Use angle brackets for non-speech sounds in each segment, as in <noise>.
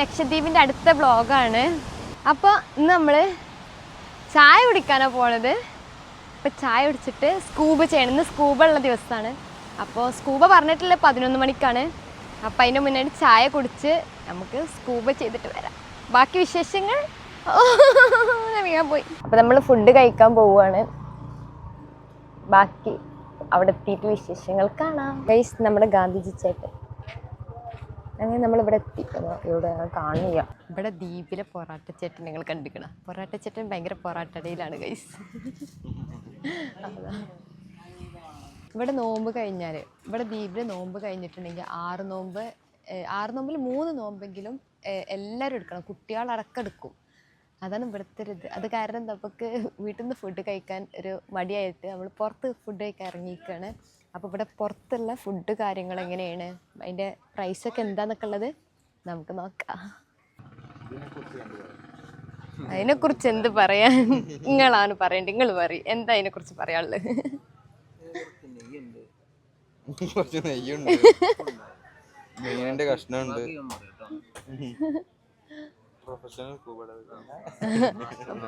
ലക്ഷദ്വീപിന്റെ അടുത്ത ബ്ലോഗാണ് അപ്പോൾ ഇന്ന് നമ്മൾ ചായ കുടിക്കാനാണ് പോണത്. അപ്പോൾ ചായ കുടിച്ചിട്ട് സ്കൂബ ചെയ്യണം. ഇന്ന് സ്കൂബ ഉള്ള ദിവസമാണ്. അപ്പോൾ സ്കൂബ പറഞ്ഞിട്ടുള്ള പതിനൊന്ന് മണിക്കാണ്. അപ്പോൾ അതിന്റെ മുന്നേ ചായ കുടിച്ച് നമുക്ക് സ്കൂബ ചെയ്തിട്ട് വരാം. ബാക്കി വിശേഷങ്ങൾ? ഞാൻ പോയി. അപ്പോൾ നമ്മൾ ഫുഡ് കഴിക്കാൻ പോവുകയാണ്. ബാക്കി അവിടെ എത്തിയിട്ട് വിശേഷങ്ങൾ കാണാം. നമ്മുടെ ഗാന്ധിജി ചേട്ടൻ. അങ്ങനെ നമ്മൾ ഇവിടെ എത്തി ഇവിടെ കാണുക ഇവിടെ ദ്വീപിലെ പൊറാട്ട ചേട്ടൻ നിങ്ങൾ കണ്ടിക്കണം. പൊറാട്ട ചേട്ടൻ ഭയങ്കര പൊറാട്ടടയിലാണ് ഗൈസ് ഇവിടെ നോമ്പ് കഴിഞ്ഞാൽ ഇവിടെ ദ്വീപിൽ നോമ്പ് കഴിഞ്ഞിട്ടുണ്ടെങ്കിൽ ആറ് നോമ്പ് ആറ് നോമ്പിൽ മൂന്ന് നോമ്പെങ്കിലും എല്ലാവരും എടുക്കണം. കുട്ടികളടക്കം എടുക്കും. അതാണ് ഇവിടുത്തെ ഒരു ഇത്. അത് കാരണം നമുക്ക് വീട്ടിൽ നിന്ന് ഫുഡ് കഴിക്കാൻ ഒരു മടിയായിട്ട് നമ്മൾ പുറത്ത് ഫുഡ് കഴിക്കാൻ ഇറങ്ങിയിരിക്കുകയാണ് അപ്പോൾ ഇവിടെ പുറത്തുള്ള ഫുഡ് കാര്യങ്ങൾ എങ്ങനെയാണ്? അതിന്റെ പ്രൈസൊക്കെ എന്താന്നൊക്കെ ഉള്ളത് നമുക്ക് നോക്കാം. അതിനെക്കുറിച്ച് എന്ത് പറയാൻ? നിങ്ങളാണ് പറയേണ്ടത്. നിങ്ങൾ പറയും. എന്താ അതിനെക്കുറിച്ച് പറയാനുള്ളത്? കുറച്ച് നെയ്യുണ്ട്. മീനിന്റെ കഷ്ണമുണ്ട്. Professional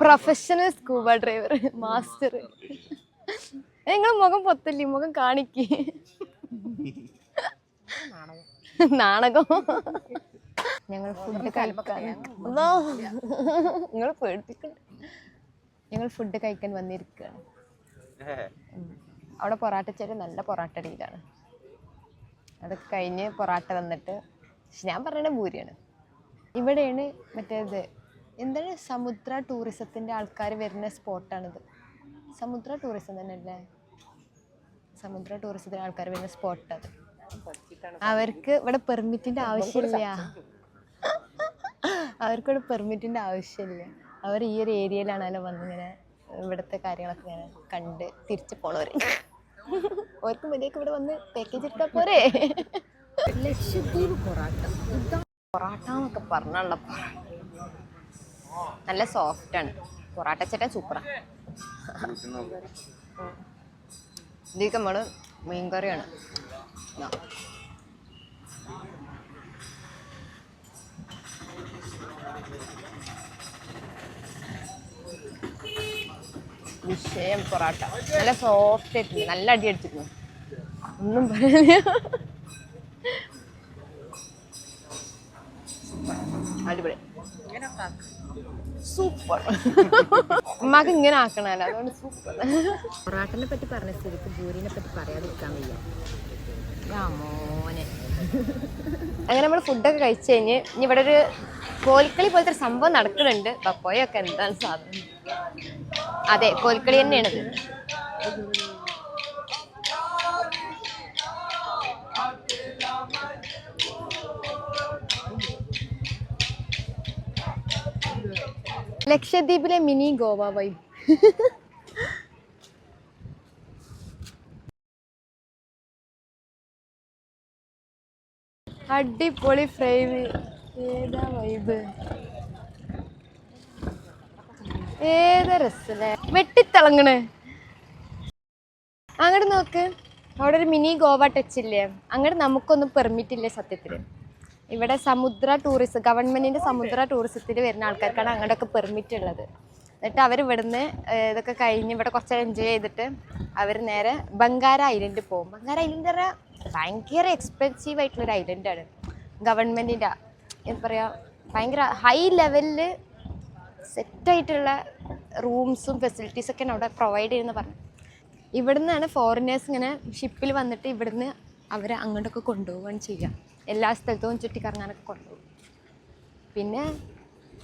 professional scuba driver master നിങ്ങൾ മുഖം പൊത്തല്ലേ മുഖം കാണിക്ക്. നാണകം. ഞങ്ങൾ ഫുഡ് കഴിക്കാൻ നിങ്ങൾ പേടിപ്പിക്കണ്ട. ഞങ്ങൾ ഫുഡ് കഴിക്കാൻ വന്നിരിക്കുകയാണ്. അവിടെ പൊറാട്ട ചേരി നല്ല പൊറാട്ട അടിയിലാണ് അതൊക്കെ കഴിഞ്ഞ് പൊറാട്ട വന്നിട്ട് പക്ഷെ ഞാൻ പറയണ ഭൂരിയാണ്. ഇവിടെയാണ് മറ്റേത് എന്താണ്? സമുദ്ര ടൂറിസത്തിന്റെ ആൾക്കാർ വരുന്ന സ്പോട്ടാണിത് സമുദ്ര ടൂറിസം തന്നെ അല്ലേ സമുദ്ര ടൂറിസത്തിന് ആൾക്കാർ വരുന്ന സ്പോട്ട് അത്. അവർക്ക് ഇവിടെ പെർമിറ്റിന്റെ ആവശ്യമില്ല. അവർക്ക് ഇവിടെ പെർമിറ്റിന്റെ ആവശ്യമില്ല. അവർ ഈ ഒരു ഏരിയയിലാണല്ലോ വന്നിങ്ങനെ ഇവിടുത്തെ കാര്യങ്ങളൊക്കെ ഇങ്ങനെ കണ്ട് തിരിച്ചു പോണവർ അവർക്ക് മതിയൊക്കെ ഇവിടെ വന്ന് പാക്കേജ് എടുത്താൽ പോരെ. ലക്ഷദ്വീപ് പൊറാട്ട. പൊറാട്ട എന്നൊക്കെ പറഞ്ഞുള്ള പൊറാട്ട. നല്ല സോഫ്റ്റ് ആണ്. പൊറാട്ട ചേട്ടൻ സൂപ്പറാ ഇതിലേക്ക് നമ്മൾ മീൻകറിയാണ് കറിയാണ്. വിഷയം പൊറാട്ട. നല്ല സോഫ്റ്റ് ആയിട്ടുണ്ട്. നല്ല അടി അടിച്ചിരുന്നു ഒന്നും പറയാനില്ല. അടിപൊളി. സൂപ്പർ. ഉമ്മാക്ക് ഇങ്ങനെ ആക്കണല്ലോ അതുകൊണ്ട് സൂപ്പർ. പൊറാട്ടിനെ പറ്റി പറഞ്ഞ സ്ഥിതിക്ക് ഭൂരിനെ പറ്റി പറയാതിരിക്കാൻ വയ്യ. മോനെ. അങ്ങനെ നമ്മൾ ഫുഡൊക്കെ കഴിച്ചു കഴിഞ്ഞ് ഇനി ഇവിടെ ഒരു കോൽക്കളി പോലത്തെ ഒരു സംഭവം നടക്കുന്നുണ്ട്. പപ്പോയൊക്കെ എന്താണ് സാധനം. അതെ കോൽക്കളി തന്നെയാണിത്. ലക്ഷദ്വീപിലെ മിനി ഗോവ വൈബ് അടിപൊളി ഫ്രൈവ്. ഏതാ വൈബ് ഏതാ രസല്ലേ? വെട്ടിത്തിളങ്ങണ്. അങ്ങോട്ട് നോക്ക്. അവിടെ ഒരു മിനി ഗോവ ടച്ച് ഇല്ലേ? അങ്ങോട്ട് നമുക്കൊന്നും പെർമിറ്റ് ഇല്ലേ സത്യത്തിൽ ഇവിടെ സമുദ്ര ടൂറിസം ഗവൺമെന്റിന്റെ സമുദ്ര ടൂറിസത്തിൽ വരുന്ന ആൾക്കാർക്കാണ് അങ്ങോട്ടൊക്കെ പെർമിറ്റ് ഉള്ളത്. എന്നിട്ട് അവർ ഇവിടുന്ന് ഇതൊക്കെ കഴിഞ്ഞ് ഇവിടെ കുറച്ച് എൻജോയ് ചെയ്തിട്ട് അവർ നേരെ ബംഗാര ഐലൻഡ് പോകും. ബംഗാര ഐലൻഡ് പറഞ്ഞാൽ ഭയങ്കര എക്സ്പെൻസീവ് ആയിട്ടുള്ളൊരു ഐലൻഡാണ് ഗവൺമെന്റിന്റെ എന്താ പറയാ ഭയങ്കര ഹൈ ലെവലിൽ സെറ്റായിട്ടുള്ള റൂംസും ഫെസിലിറ്റീസൊക്കെയാണ് അവിടെ പ്രൊവൈഡ് ചെയ്യുന്നത് പറഞ്ഞു. ഇവിടുന്നാണ് ഫോറിനേഴ്സ് ഇങ്ങനെ ഷിപ്പിൽ വന്നിട്ട് ഇവിടുന്ന് അവരെ അങ്ങോട്ടൊക്കെ കൊണ്ടുപോവുകയാണ് ചെയ്യുക. എല്ലാ സ്ഥലത്തും ചുറ്റിക്കറങ്ങാനൊക്കെ കൊണ്ടുപോകും. പിന്നെ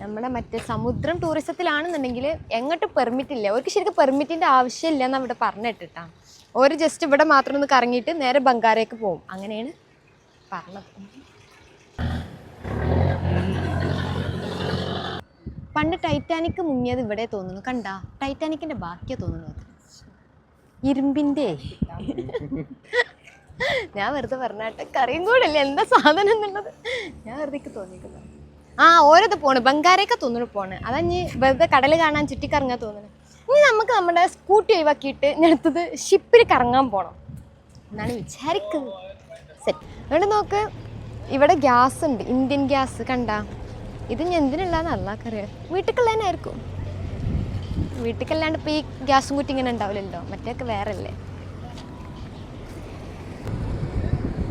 നമ്മുടെ മറ്റേ സമുദ്രം ടൂറിസത്തിലാണെന്നുണ്ടെങ്കിൽ എങ്ങോട്ട് പെർമിറ്റ് ഇല്ല. അവർക്ക് ശരിക്കും പെർമിറ്റിന്റെ ആവശ്യമില്ല എന്ന് അവിടെ പറഞ്ഞിട്ടിട്ടാണ് ഒരു ജസ്റ്റ് ഇവിടെ മാത്രം ഒന്ന് കറങ്ങിയിട്ട് നേരെ ബംഗാരേക്ക് പോകും അങ്ങനെയാണ് പറഞ്ഞത്. പണ്ട് ടൈറ്റാനിക് മുങ്ങിയത് ഇവിടെ തോന്നുന്നു. കണ്ട? ടൈറ്റാനിക്കിന്റെ ബാക്കിയാണ് തോന്നുന്നു അത് ഇരുമ്പിന്റെ. <laughs> ഞാൻ വെറുതെ പറഞ്ഞാട്ടെ. കറിയും കൂടെ അല്ലേ? എന്താ സാധനം എന്നുള്ളത്? ഞാൻ വെറുതെ തോന്നിക്കുന്നത് ആ ഓരോത് പോണ്. ബംഗാരൊക്കെ തോന്നുന്നു പോണ്. അതാ ഇനി വെറുതെ കടൽ കാണാൻ ചുറ്റിക്കറങ്ങാൻ തോന്നുന്നു ഇനി നമുക്ക് നമ്മുടെ സ്കൂട്ടി ഒഴിവാക്കിയിട്ട് ഞാൻ അടുത്തത് ഷിപ്പിൽ കറങ്ങാൻ പോണം. എന്നാണ് വിചാരിക്കുന്നത്. സെറ്റ് അതുകൊണ്ട് നോക്ക് ഇവിടെ ഗ്യാസ് ഉണ്ട്. ഇന്ത്യൻ ഗ്യാസ് കണ്ട. ഇത് ഇനി എന്തിനുള്ളതെന്ന് അല്ലാക്കറിയാം വീട്ടിലേക്കായിരിക്കും വീട്ടിലേക്കല്ലാണ്ട് ഇപ്പോൾ ഈ ഗ്യാസും കുറ്റി ഇങ്ങനെ ഉണ്ടാവില്ലല്ലോ മറ്റേക്ക് വേറെ അല്ലേ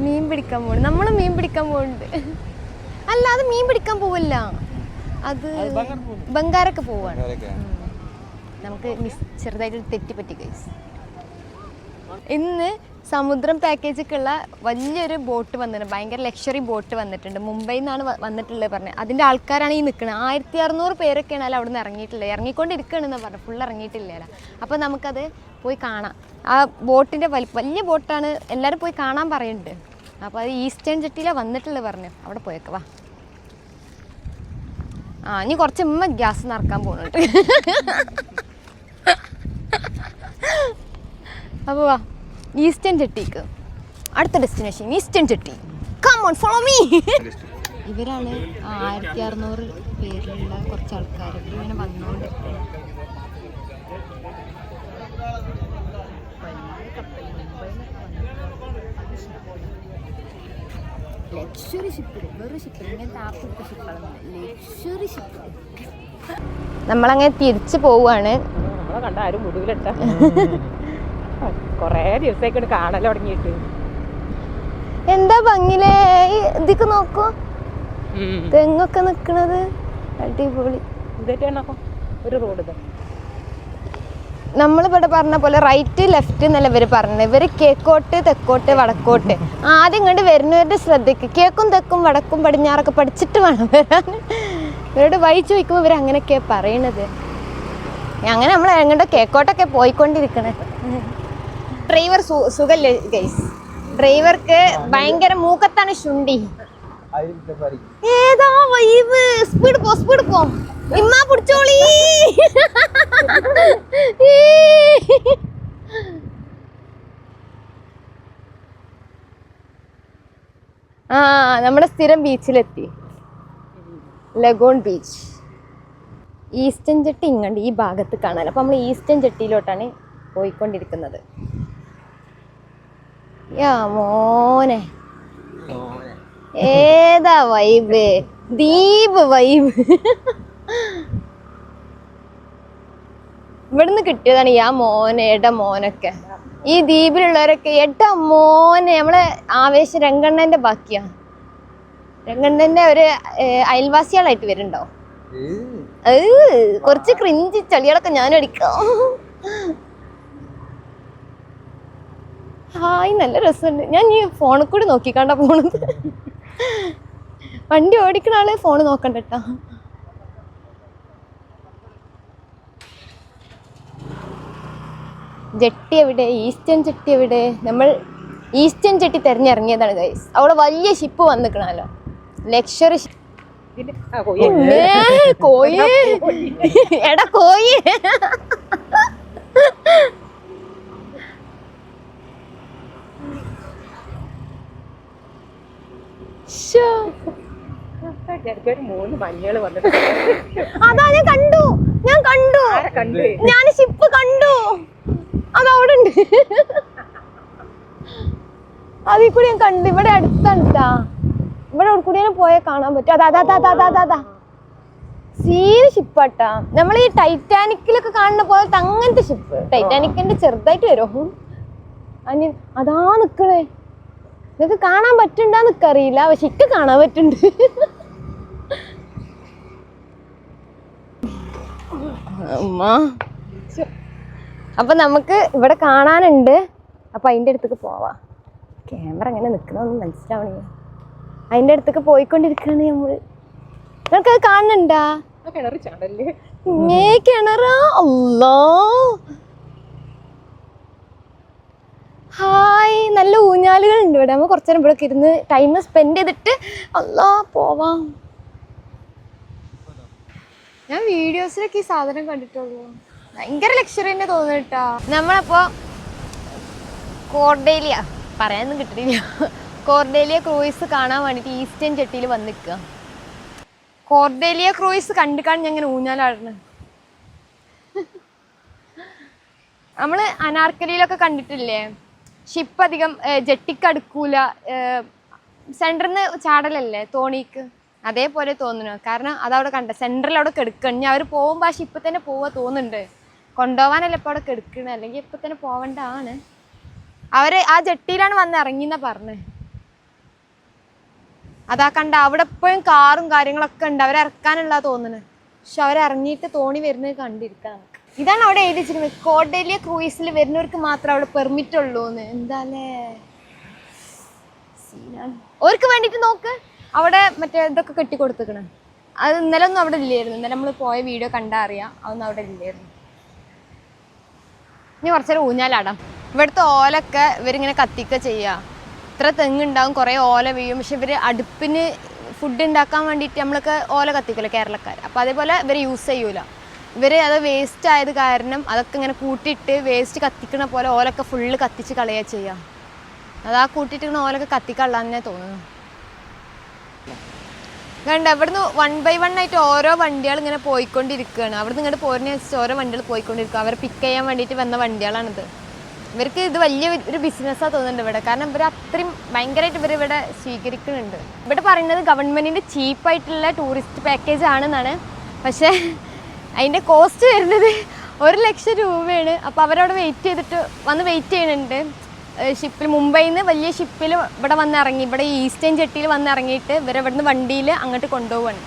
മീൻ പിടിക്കാൻ പോകണം നമ്മൾ മീൻ പിടിക്കാൻ പോകുന്നുണ്ട് അല്ല അത് മീൻ പിടിക്കാൻ പോവില്ല അത് ബംഗാരൊക്കെ പോവാണ്. നമുക്ക് ചെറുതായിട്ട് തെറ്റിപ്പറ്റി ഗൈസ് ഇന്ന് സമുദ്രം പാക്കേജൊക്കെയുള്ള വലിയൊരു ബോട്ട് വന്നിട്ടുണ്ട് ഭയങ്കര ലക്ഷറി ബോട്ട് വന്നിട്ടുണ്ട്. മുംബൈയിൽ നിന്നാണ് വന്നിട്ടുള്ളത് പറഞ്ഞത് അതിന്റെ ആൾക്കാരാണ് ഈ നിൽക്കുന്നത് ആയിരത്തി അറുന്നൂറ് പേരൊക്കെയാണ് അല്ല അവിടെ നിന്ന് ഇറങ്ങിയിട്ടുള്ളത്. ഇറങ്ങിക്കൊണ്ടിരിക്കുകയാണെന്ന് പറഞ്ഞു. ഫുൾ ഇറങ്ങിയിട്ടില്ല അപ്പോൾ നമുക്കത് പോയി കാണാം. ആ ബോട്ടിന്റെ വലി വലിയ ബോട്ടാണ് എല്ലാവരും പോയി കാണാൻ പറയുന്നുണ്ട്. അപ്പോൾ അത് ഈസ്റ്റേൺ ജെട്ടിയിലാണ് വന്നിട്ടുള്ളത് പറഞ്ഞു. അവിടെ പോയേക്ക് വാ. ആ ഇനി കുറച്ച് ഉമ്മ ഗ്യാസ് നിറക്കാൻ പോകുന്നുണ്ട് അപ്പോൾ വാ. ഈസ്റ്റേൺ ജെട്ടിക്ക്. അടുത്ത destination eastern jetty. Come on follow me ഇവരാണ് ആയിരത്തി അറുന്നൂറ് പേരിലുള്ള കുറച്ച് ആൾക്കാർ ഇങ്ങനെ വന്നുകൊണ്ട് ലക്ഷറി ഷിപ്പിൽ വെറും ഷിപ്പിൽ ഇങ്ങനത്തെ ആപ്പിട്ട ലക്ഷറി ഷിപ്പിൽ നമ്മളങ്ങനെ തിരിച്ചു പോവുകയാണ് നമ്മളെ കണ്ട ആരും മുതുകിലിട്ട <laughs> കൊറേ ദിവസത്തേക്കാണ് കാണൽ തുടങ്ങിയിട്ട്. എന്താ ഭംഗിലേ? ഇതൊക്കെ നോക്കൂ. തെങ്ങൊക്കെ നിക്കണത് അടിപൊളി. ഒരു റോഡ് നമ്മളിവിടെ പറഞ്ഞ പോലെ റൈറ്റ് ലെഫ്റ്റ് എന്നല്ല ഇവർ പറഞ്ഞത്. ഇവർ കേക്കോട്ട് തെക്കോട്ട് വടക്കോട്ട്. ആദ്യം ഇങ്ങോട്ട് വരുന്നവരുടെ ശ്രദ്ധയ്ക്ക് കേക്കും തെക്കും വടക്കും പടിഞ്ഞാറൊക്കെ പഠിച്ചിട്ട് വേണം വരാൻ. ഇവരോട് വഴി ചോദിക്കുമ്പോൾ ഇവർ അങ്ങനെയൊക്കെയാണ് പറയണത്. അങ്ങനെ നമ്മൾ എങ്ങോട്ടോ കേക്കോട്ടൊക്കെ പോയിക്കൊണ്ടിരിക്കണേ. ഡ്രൈവർ സുഖല്ലേ ഗൈസ് ഡ്രൈവർക്ക് ഭയങ്കര മൂക്കത്താണ് ശുണ്ടി. ഏതാ വൈബ്? സ്പീഡ് പോ സ്പീഡ് പോ. ഇമ്മ പിടിച്ചോളി. ആ നമ്മുടെ സ്ഥിരം ബീച്ചിലെത്തി ലഗോൺ ബീച്ച് ഈസ്റ്റൻ ജെട്ടി ഇങ്ങണ്ട് ഈ ഭാഗത്ത് കാണാൻ. അപ്പം നമ്മൾ ഈസ്റ്റൻ ജെട്ടിയിലോട്ടാണ് പോയിക്കൊണ്ടിരിക്കുന്നത്. യാ മോനെ. ഏതാ വൈബ്? ദീപ് വൈബ്. ഇവിടുന്ന് കിട്ടിയതാണ് യാ മോനെ എട മോനൊക്കെ. ഈ ദ്വീപിലുള്ളവരൊക്കെ എട്ട മോനെ നമ്മളെ ആവേശം രംഗണ്ണന്റെ ബാക്കിയാ. രംഗണ്ണന്റെ ഒരു അയൽവാസികളായിട്ട് വരുന്നുണ്ടോ? കുറച്ച് ക്രിഞ്ചി ചളികളൊക്കെ ഞാൻ അടിക്കാം ഹായ് നല്ല രസമുണ്ട്. ഞാൻ ഈ ഫോണിൽ കൂടി നോക്കിക്കാണ്ട പോണത്. വണ്ടി ഓടിക്കണ ആൾ ഫോൺ നോക്കണ്ട കേട്ടോ ജെട്ടി എവിടെ? ഈസ്റ്റേൺ ജെട്ടി എവിടെ? നമ്മൾ ഈസ്റ്റേൺ ജെട്ടി തെരഞ്ഞിറങ്ങിയതാണ് ഗൈസ് അവിടെ വലിയ ഷിപ്പ് വന്നിക്കണല്ലോ ലക്ഷറി കോയി. എടാ കോയി. എനിക്ക് മൂന്ന് മഞ്ഞൾ അതാ ഞാൻ കണ്ടു. ഞാൻ കണ്ടു. ഞാൻ ഷിപ്പ് കണ്ടു. അതവിടെ ഉണ്ട് അതിൽ കൂടി ഞാൻ കണ്ടു. ഇവിടെ അടുത്താണ്ടാ. ഇവിടെ കൂടി പോയാൽ കാണാൻ പറ്റും. അതാ അതാ അതാ അതാ അതാ അതാ സീന ഷിപ്പാട്ടാ. നമ്മൾ ഈ ടൈറ്റാനിക്കിലൊക്കെ കാണുന്ന പോലത്തെ അങ്ങനത്തെ ഷിപ്പ്. ടൈറ്റാനിക്കിന്റെ ചെറുതായിട്ട് വരും. അനി അതാ നിക്കണേ. നിങ്ങക്ക് കാണാൻ പറ്റുണ്ടാന്ന് നിക്കറിയില്ല പക്ഷെ ഇക്ക് കാണാൻ പറ്റുന്നുണ്ട്. അമ്മ. അപ്പൊ നമുക്ക് ഇവിടെ കാണാനുണ്ട്. അപ്പൊ അതിന്റെ അടുത്തേക്ക് പോവാം. ക്യാമറ എങ്ങനെ നിൽക്കണമെന്ന് മനസ്സിലാവണേ അതിന്റെ അടുത്തേക്ക് പോയിക്കൊണ്ടിരിക്കുകയാണ് നമ്മൾ നിങ്ങൾക്ക് അത് കാണുന്നുണ്ടാ? കിണറ് ചാടല്ലേ? ഇങ്ങേ കിണറാ? അല്ലോ ഹായ് നല്ല ഊഞ്ഞാലുകൾ ഉണ്ട് ഇവിടെ. നമ്മൾ കുറച്ചു നേരം ഇവിടെ ഇരുന്ന് ടൈം സ്പെൻഡ് ചെയ്തിട്ട് അല്ലാ പോവാം. ഞാൻ വീഡിയോസിലൊക്കെ ഈ സാധനം കണ്ടിട്ടുള്ളൂ. ഭയങ്കര ലക്ഷറി തന്നെ തോന്നുന്നു കേട്ടോ നമ്മളപ്പോ കോർഡേലിയ പറയാനൊന്നും കിട്ടില്ല കോർഡേലിയ ക്രൂയിസ് കാണാൻ വേണ്ടിയിട്ട് ഈസ്റ്റേൺ ചെട്ടിയിൽ വന്ന് നിൽക്കുക കോർഡേലിയ ക്രൂയിസ് കണ്ടിക്കാണ് ഞാൻ ഇങ്ങനെ ഊഞ്ഞാലാടുന്നത് നമ്മൾ അനാർക്കലിയിലൊക്കെ കണ്ടിട്ടില്ലേ? ഷിപ്പ് അധികം ജെട്ടിക്കടുക്കൂല സെന്ററിന്ന് ചാടലല്ലേ തോണിക്ക്? അതേപോലെ തോന്നുന്നു. കാരണം അതവിടെ കണ്ട സെന്ററിൽ അവിടെ കെടുക്കണം അവർ പോകുമ്പോൾ ആ ഷിപ്പിൽ തന്നെ പോവാ തോന്നുന്നുണ്ട്. കൊണ്ടുപോകാനല്ല ഇപ്പോൾ അവിടെ കെടുക്കണേ? അല്ലെങ്കിൽ ഇപ്പം തന്നെ പോവേണ്ടതാണ് അവർ ആ ജെട്ടിയിലാണ് വന്ന് ഇറങ്ങിയെന്നാണ് പറഞ്ഞത് അതാ കണ്ട അവിടെ എപ്പോഴും കാറും കാര്യങ്ങളൊക്കെ ഉണ്ട്. അവരെ ഇറക്കാനുള്ള തോന്നുന്നത് പക്ഷെ അവരിറങ്ങിയിട്ട് തോണി വരുന്നത് കണ്ടിരിക്കാം നമുക്ക്. ഇതാണ് അവിടെ എഴുതി വെച്ചിരുന്നത് കോട്ടേലിയ ക്രൂയിസിൽ വരുന്നവർക്ക് മാത്രം അവിടെ പെർമിറ്റ് ഉള്ളൂ എന്ന് എന്താല്ലേ ഓർക്ക് വേണ്ടിട്ട് നോക്ക്. അവിടെ മറ്റേ ഇതൊക്കെ കെട്ടി കൊടുത്തേക്കണ് അത് ഇന്നലെ ഒന്നും അവിടെ ഇല്ലായിരുന്നു. ഇന്നലെ നമ്മൾ പോയ വീഡിയോ കണ്ടാ അറിയാം. അതൊന്നും അവിടെ ഇല്ലായിരുന്നു. ഇനി കുറച്ചേരം ഊഞ്ഞാലാടാം. ഇവിടുത്തെ ഓലൊക്കെ ഇവരിങ്ങനെ കത്തിക്ക ചെയ്യുക ഇത്ര തെങ്ങുണ്ടാവും കുറേ ഓല വീഴും. പക്ഷെ ഇവർ അടുപ്പിന് ഫുഡ് ഉണ്ടാക്കാൻ വേണ്ടിയിട്ട് നമ്മളൊക്കെ ഓല കത്തിക്കില്ല കേരളക്കാർ അപ്പോൾ അതേപോലെ ഇവർ യൂസ് ചെയ്യൂല. ഇവർ അത് വേസ്റ്റ് ആയത് കാരണം അതൊക്കെ ഇങ്ങനെ കൂട്ടിയിട്ട് വേസ്റ്റ് കത്തിക്കണ പോലെ ഓലൊക്കെ ഫുള്ള് കത്തിച്ച് കളയുക ചെയ്യുക അതാ കൂട്ടിയിട്ടിങ്ങനെ ഓലൊക്കെ കത്തിക്കള്ളാന്നെ തോന്നുന്നു. കണ്ട അവിടുന്ന് വൺ ബൈ വൺ ആയിട്ട് ഓരോ വണ്ടികൾ ഇങ്ങനെ പോയിക്കൊണ്ടിരിക്കുകയാണ് അവിടുന്ന് ഇങ്ങോട്ട് പോരുന്ന വെച്ചിട്ട് ഓരോ വണ്ടികൾ പോയിക്കൊണ്ടിരിക്കുക അവരെ പിക്ക് ചെയ്യാൻ വേണ്ടിയിട്ട് വന്ന വണ്ടികളാണിത്. ഇവർക്ക് ഇത് വലിയ ഒരു ബിസിനസ്സാണ് തോന്നുന്നുണ്ട് ഇവിടെ. കാരണം ഇവർ അത്രയും ഭയങ്കരമായിട്ട് ഇവർ ഇവിടെ സ്വീകരിക്കുന്നുണ്ട്. ഇവിടെ പറയുന്നത് ഗവൺമെന്റിന്റെ ചീപ്പായിട്ടുള്ള ടൂറിസ്റ്റ് പാക്കേജ് ആണെന്നാണ്. പക്ഷേ അതിന്റെ കോസ്റ്റ് വരുന്നത് ഒരു ലക്ഷം രൂപയാണ്. അപ്പോൾ അവരവിടെ വെയിറ്റ് ചെയ്തിട്ട് വന്ന് വെയിറ്റ് ചെയ്യുന്നുണ്ട് ഷിപ്പിൽ മുംബൈയിൽ നിന്ന് വലിയ ഷിപ്പിൽ ഇവിടെ വന്ന് ഇറങ്ങി ഇവിടെ ഈസ്റ്റേൺ ജെട്ടിയിൽ വന്ന് ഇറങ്ങിയിട്ട് ഇവരെ വണ്ടിയിൽ അങ്ങോട്ട് കൊണ്ടുപോവാണ്.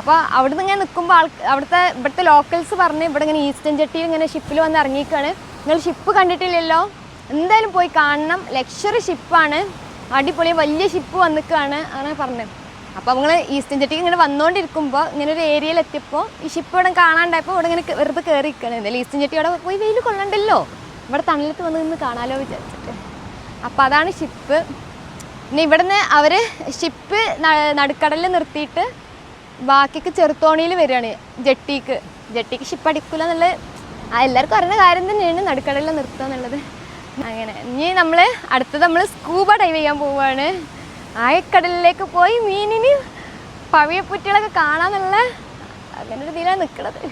അപ്പോൾ അവിടെ നിന്ന് ഇങ്ങനെ നിൽക്കുമ്പോൾ ആൾ അവിടുത്തെ ഇവിടുത്തെ ലോക്കൽസ് പറഞ്ഞ് ഇവിടെ ഇങ്ങനെ ഈസ്റ്റേൺ ജെട്ടിയിൽ ഇങ്ങനെ ഷിപ്പിൽ വന്ന് ഇറങ്ങിയിരിക്കുകയാണ് നിങ്ങൾ ഷിപ്പ് കണ്ടിട്ടില്ലല്ലോ? എന്തായാലും പോയി കാണണം. ലക്ഷറി ഷിപ്പാണ് അടിപൊളി വലിയ ഷിപ്പ് വന്നിക്കുകയാണ് അങ്ങനെ പറഞ്ഞത്. അപ്പോൾ നിങ്ങൾ ഈസ്റ്റ് ജെട്ടിക്ക് ഇങ്ങനെ വന്നുകൊണ്ടിരിക്കുമ്പോൾ ഇങ്ങനെ ഒരു ഏരിയയിൽ എത്തിയപ്പോൾ ഈ ഷിപ്പ് ഇവിടെ കാണാണ്ടായപ്പോൾ ഇവിടെ ഇങ്ങനെ വെറുതെ കയറി എന്തായാലും ഈസ്റ്റേൺ ജെട്ടി അവിടെ പോയി വെയിൽ കൊള്ളണ്ടല്ലോ. ഇവിടെ തണലത്ത് വന്ന് നിന്ന് കാണാലോ വിചാരിച്ചിട്ട്. അപ്പോൾ അതാണ് ഷിപ്പ് പിന്നെ ഇവിടുന്ന് അവർ ഷിപ്പ് നടുക്കടലിൽ നിർത്തിയിട്ട് ബാക്കിക്ക് ചെറുത്തോണിയിൽ വരികയാണ് ജെട്ടിക്ക്. ജെട്ടിക്ക് ഷിപ്പ് അടിക്കില്ല എന്നുള്ളത് എല്ലാവർക്കും അറിയുന്ന കാര്യം തന്നെയാണ് നടുക്കടലിൽ നിർത്തുക എന്നുള്ളത്. അങ്ങനെ. ഇനി നമ്മൾ അടുത്തത് നമ്മൾ സ്കൂബ ഡൈവ് ചെയ്യാൻ പോവുകയാണ് ആയക്കടലിലേക്ക് പോയി മീനിന് പവിയപ്പുറ്റുകളൊക്കെ കാണാന്നുള്ള അങ്ങനെ ഒരു ഇതിലാണ് നിൽക്കുന്നത്